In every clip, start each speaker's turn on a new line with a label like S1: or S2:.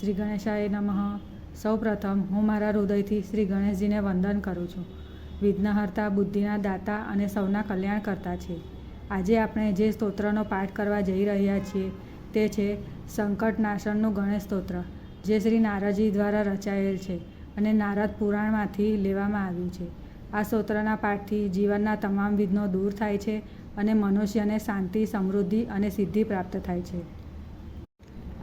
S1: શ્રી ગણેશાય નમઃ. સૌપ્રથમ હું મારા હૃદયથી શ્રી ગણેશજીને વંદન કરું છું. વિઘ્નહર્તા, બુદ્ધિના દાતા અને સૌના કલ્યાણકર્તા છે. આજે આપણે જે સ્તોત્રનો પાઠ કરવા જઈ રહ્યા છીએ તે છે સંકટનાશનનું ગણેશ સ્તોત્ર, જે શ્રી નારદજી દ્વારા રચાયેલ છે અને નારદ પુરાણમાંથી લેવામાં આવ્યું છે. આ સ્તોત્રના પાઠથી જીવનના તમામ વિઘ્નો દૂર થાય છે અને મનુષ્યને શાંતિ, સમૃદ્ધિ અને સિદ્ધિ પ્રાપ્ત થાય છે.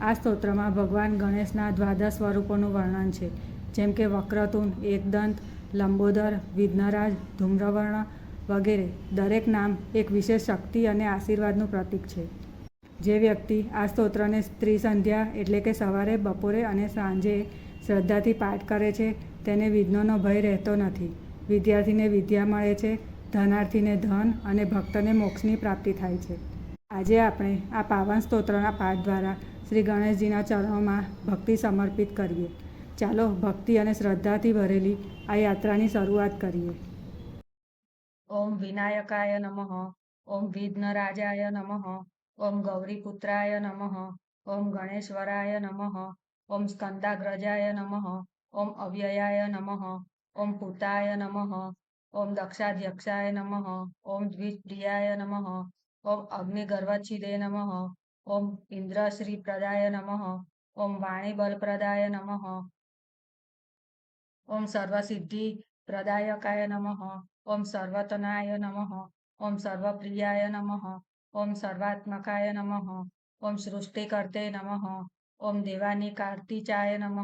S1: આ સ્તોત્રમાં ભગવાન ગણેશના દ્વાદશ સ્વરૂપોનું વર્ણન છે. જેમ કે વક્રતુંડ, એકદંત, લંબોદર, વિઘ્નરાજ, ધૂમ્રવર્ણ વગેરે દરેક નામ એક વિશેષ શક્તિ અને આશીર્વાદનું પ્રતીક છે. જે વ્યક્તિ આ સ્તોત્રને સ્ત્રી સંધ્યા એટલે કે સવારે, બપોરે અને સાંજે શ્રદ્ધાથી પાઠ કરે છે, તેને વિઘ્નોનો ભય રહેતો નથી. વિદ્યાર્થીને વિદ્યા મળે છે, ધનાર્થીને ધન અને ભક્તને મોક્ષની પ્રાપ્તિ થાય છે. આજે આપણે આ પાવન સ્તોત્રના પાઠ દ્વારા શ્રી ગણેશજીના ચરણોમાં ભક્તિ સમર્પિત કરીએ. ચાલો, ભક્તિ અને શ્રદ્ધાથી ભરેલી આ યાત્રાની શરૂઆત કરીએ. ઓમ વિનાયકાય નમઃ, ઓમ વિઘ્નરાજાય નમઃ, ઓમ ગૌરીપુત્રાય નમઃ, ઓમ ગણેશ્વરાય નમઃ, ઓમ સ્કંદાગ્રજાય નમઃ, ઓમ અવ્યયાય નમઃ, ઓમ પૂતાય નમઃ, ઓમ દક્ષાધ્યક્ષાય નમઃ, ઓમ દ્વિપ્રિયાય નમઃ, ઓમ અગ્નિગર્વચ્છિદે નમઃ ओम इंद्रश्री प्रदाय नम ओम वाणी बल प्रदाय नमः ओम सर्वसिद्धि प्रदायकाय नमः ओम सर्वतनाय नम ओम सर्वप्रियाय नम ओम सर्वात्मकाय नम ओम सृष्टिकर्ते नम ओम देवानी कार्तिचाय नम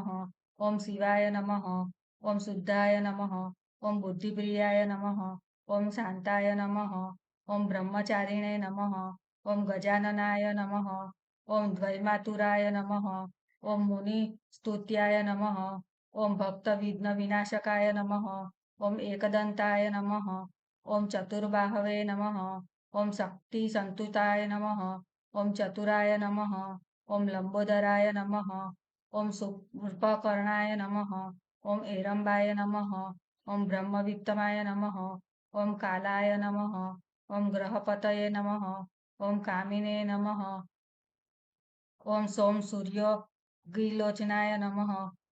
S1: ओम शिवाय नम ओम शुद्धाय नम ओम बुद्धिप्रियाय नम ओम शांताय नम ओम ब्रह्मचारिणे नमः ओम गजाननाय नम ओम द्वैमातुराय नम ओम मुनि स्तुत्याय नमः ओम भक्त विघ्न विनाशकाय नम ओम एकदंताय नम ओम चतुर्बाहवे नम ओम शक्ति संतुताय नमः ओम चतुराय नम ओम लंबोदराय नमः ओम सुपकर्णाय नमः ओम एरंबाय नमः ओम ब्रह्मवित्तमाय नम ओम कालाय नम ओम ग्रहपतये नम ओम कामिने नमः ओम सोम सूर्य गृहलोचनाय नमः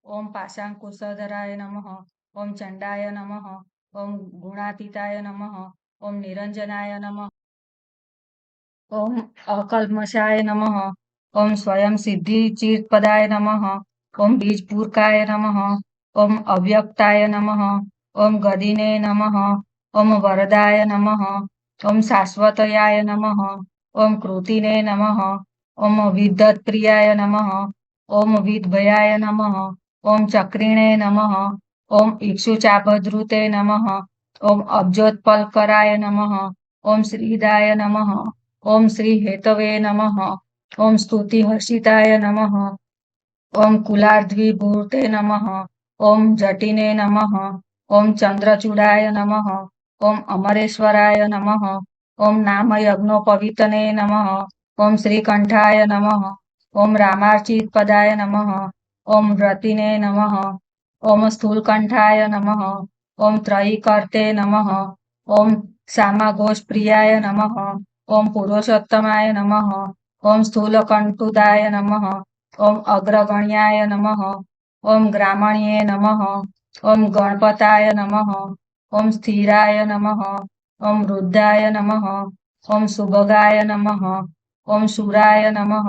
S1: ओम पाशाकुशधराय नमः ओम चंडाय नमः ओम गुणातीताय नमः ओम निरंजनाय नमः ओम अकलमशाय नम ओम स्वयं सिद्धि चीत पदाय नम ओम बीजपूर्काय नम ओम अव्यक्ताय नम ओम गदिने नम ओम वरदाय नम ओम शाश्वतयाय नम ओम कृतिने नमः ओम विद्वत्प्रियाय नम ओम विद्भयाय नम ओम चक्रिणे नम ओम इक्षुचापद्रुते नम ओम अब्जोत्पलकराय नम ओम श्रीदाय नम ओम श्री हेतवे नमः ओम स्तुति हर्षिताय नमः ओम कुलार्ध्विभूते नमः ओम जटिने नम ओम चंद्रचूड़ाय नम ओम अमरेश्वराय नमः ओम नाम यज्ञोपवीतने नमः ओम श्रीकंठाय नमः ओम रामार्चित पदाय नमः ओम व्रतिने नमः ओम स्थूलकंठाय नम ओम त्रयीकर्ते नम ओम सामाघोष प्रियाय नम ओम पुरुषोत्तमाय नम ओम स्थूलकंठुदाय नम ओम अग्रगण्याय नम ओम ग्रामण्ये नम ओम गणपताय नम ओम स्थिराय नमः ओम रुद्राय नमः ओम सुभगाय नमः ओम शूराय नमः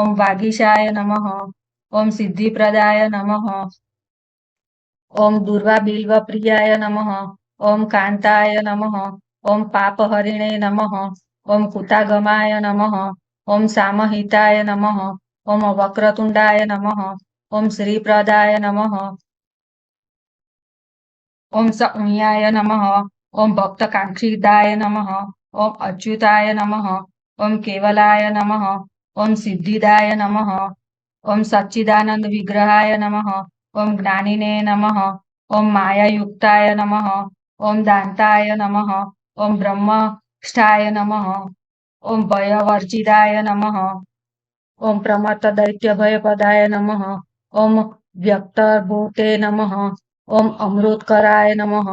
S1: ओम वागीशाय नमः ओम सिद्धिप्रदाय नमः ओम दुर्वा बिल्व प्रियाय नमः ओम कांताय नमः ओम पापहरिणे नमः ओम कुतागमाय नमः ओम सामहिताय नमः ओम वक्रतुंडाय नमः ओम श्रीप्रदाय नमः ओम संयाय नमः ओम भक्तकांक्षिताय नम ओम अच्युताय नम ओम केवलाय नम ओम सिद्धिदाय नम ओम सच्चिदानंद विग्रहाय नम ओम ज्ञानिने नम ओम मायायुक्ताय नम ओम दाताय नम ओम ब्रह्मष्ठाय नम ओम भयवर्जिताय नम ओम प्रमत दैत्य भयपदाय नम ओम व्यक्तभूते नम ओम अमृतकराय नमः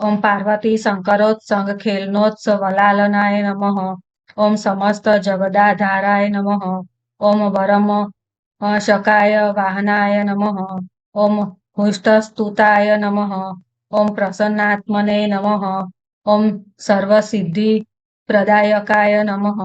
S1: ઓમ પાર્વતી શંકરોત્સંગ ખેલનોત્સવલાલનાય નમઃ ઓમ સમસ્ત જગદાધારાય નમઃ ઓમ વરમ શકાય વાહનાય નમઃ ઓમ હુષ્ઠસ્તુતાય નમઃ ઓમ પ્રસન્નાત્મને નમઃ ઓમ સર્વસિદ્ધિ પ્રદાયકાય નમઃ